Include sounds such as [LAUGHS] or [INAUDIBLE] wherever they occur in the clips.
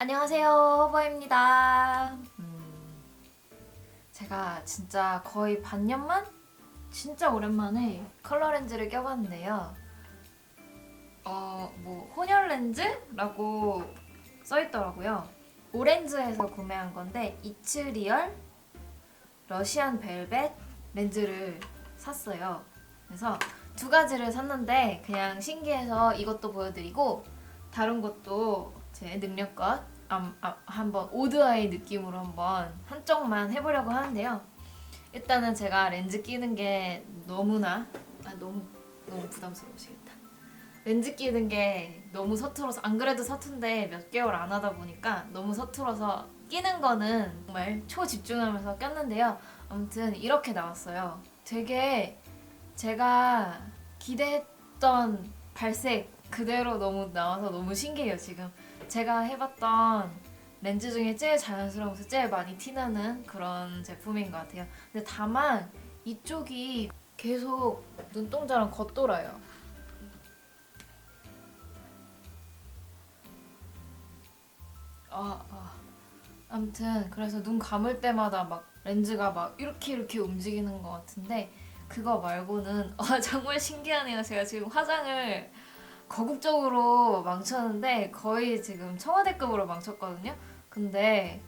안녕하세요, 허버입니다. 음, 제가 진짜 거의 반년만? 진짜 오랜만에 컬러 렌즈를 껴봤는데요. 어, 뭐, 혼혈 렌즈라고 써있더라고요. 오렌즈에서 구매한 건데, 이츠리얼 러시안 벨벳 렌즈를 샀어요. 그래서 두 가지를 샀는데, 그냥 신기해서 이것도 보여드리고, 다른 것도 제 능력껏 암- 아, 한번 오드아이 느낌으로 한번 한쪽만 해보려고 하는데요. 일단은 제가 렌즈 끼는 게 너무나 아 너무 너무 부담스러우시겠다. 렌즈 끼는 게 너무 서툴어서 안 그래도 서툰데 몇 개월 안 하다 보니까 너무 서툴어서 끼는 거는 정말 초집중하면서 꼈는데요. 아무튼 이렇게 나왔어요. 되게 제가 기대했던 발색 그대로 너무 나와서 너무 신기해요 지금. 제가 해봤던 렌즈 중에 제일 자연스러워서 제일 많이 티나는 그런 제품인 것 같아요. 근데 다만 이쪽이 계속 눈동자랑 겉돌아요. 아, 아. 아무튼 그래서 눈 감을 때마다 막 렌즈가 막 이렇게 이렇게 움직이는 것 같은데 그거 말고는 [LAUGHS] 어, 정말 신기하네요. 제가 지금 화장을 거국적으로 망쳤는데 거의 지금 청와대급으로 망쳤거든요. 근데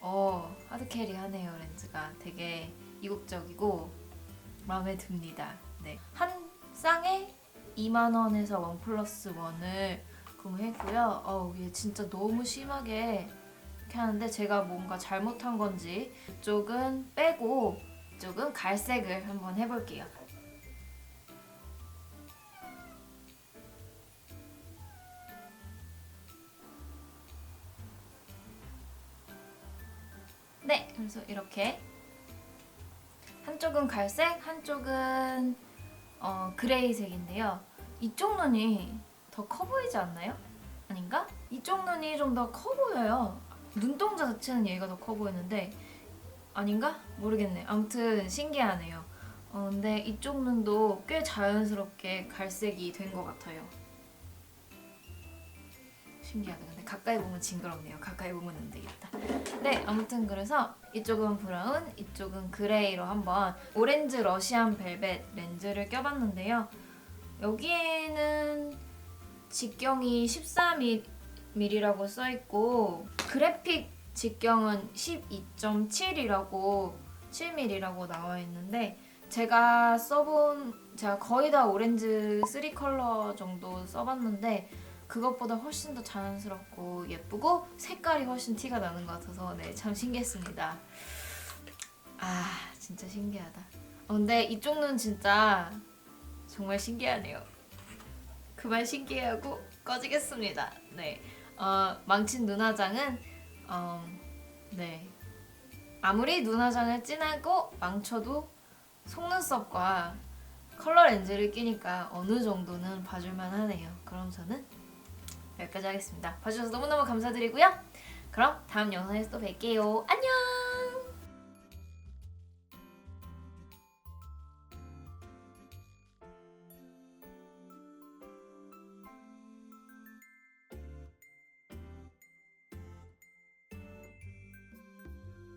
어 하드캐리 하네요 렌즈가 되게 이국적이고 마음에 듭니다. 네. 한 쌍에 2만 원에서 원 플러스 원을 구매했고요. 어우 얘 진짜 너무 심하게 이렇게 하는데 제가 뭔가 잘못한 건지 이쪽은 빼고 이쪽은 갈색을 한번 해볼게요. 네, 그래서 이렇게 한쪽은 갈색, 한쪽은 어, 그레이색인데요. 이쪽 눈이 더 커 보이지 않나요? 아닌가? 이쪽 눈이 좀 더 커 보여요. 눈동자 자체는 얘가 더 커 보이는데 아닌가? 모르겠네. 아무튼 신기하네요. 어, 근데 이쪽 눈도 꽤 자연스럽게 갈색이 된 것 같아요. 신기하다. 근데 가까이 보면 징그럽네요. 가까이 보면 안 되겠다. 네, 아무튼 그래서 이쪽은 브라운, 이쪽은 그레이로 한번 오렌지 러시안 벨벳 렌즈를 껴봤는데요. 여기에는 직경이 14mm라고 써있고 그래픽 직경은 12.7이라고 7mm라고 나와 있는데 제가 써본 제가 거의 다 오렌지 3 컬러 정도 써봤는데 그것보다 훨씬 더 자연스럽고 예쁘고 색깔이 훨씬 티가 나는 것 같아서 네 참 신기했습니다. 아 진짜 신기하다. 어, 근데 이쪽 눈 진짜 정말 신기하네요. 그만 신기해하고 꺼지겠습니다. 네 어, 망친 눈 화장은 어, 네 아무리 눈 화장을 진하고 망쳐도 속눈썹과 컬러 렌즈를 끼니까 어느 정도는 봐줄만 하네요. 그럼 저는 여기까지 하겠습니다. 봐주셔서 너무너무 감사드리고요. 그럼 다음 영상에서 또 뵐게요. 안녕!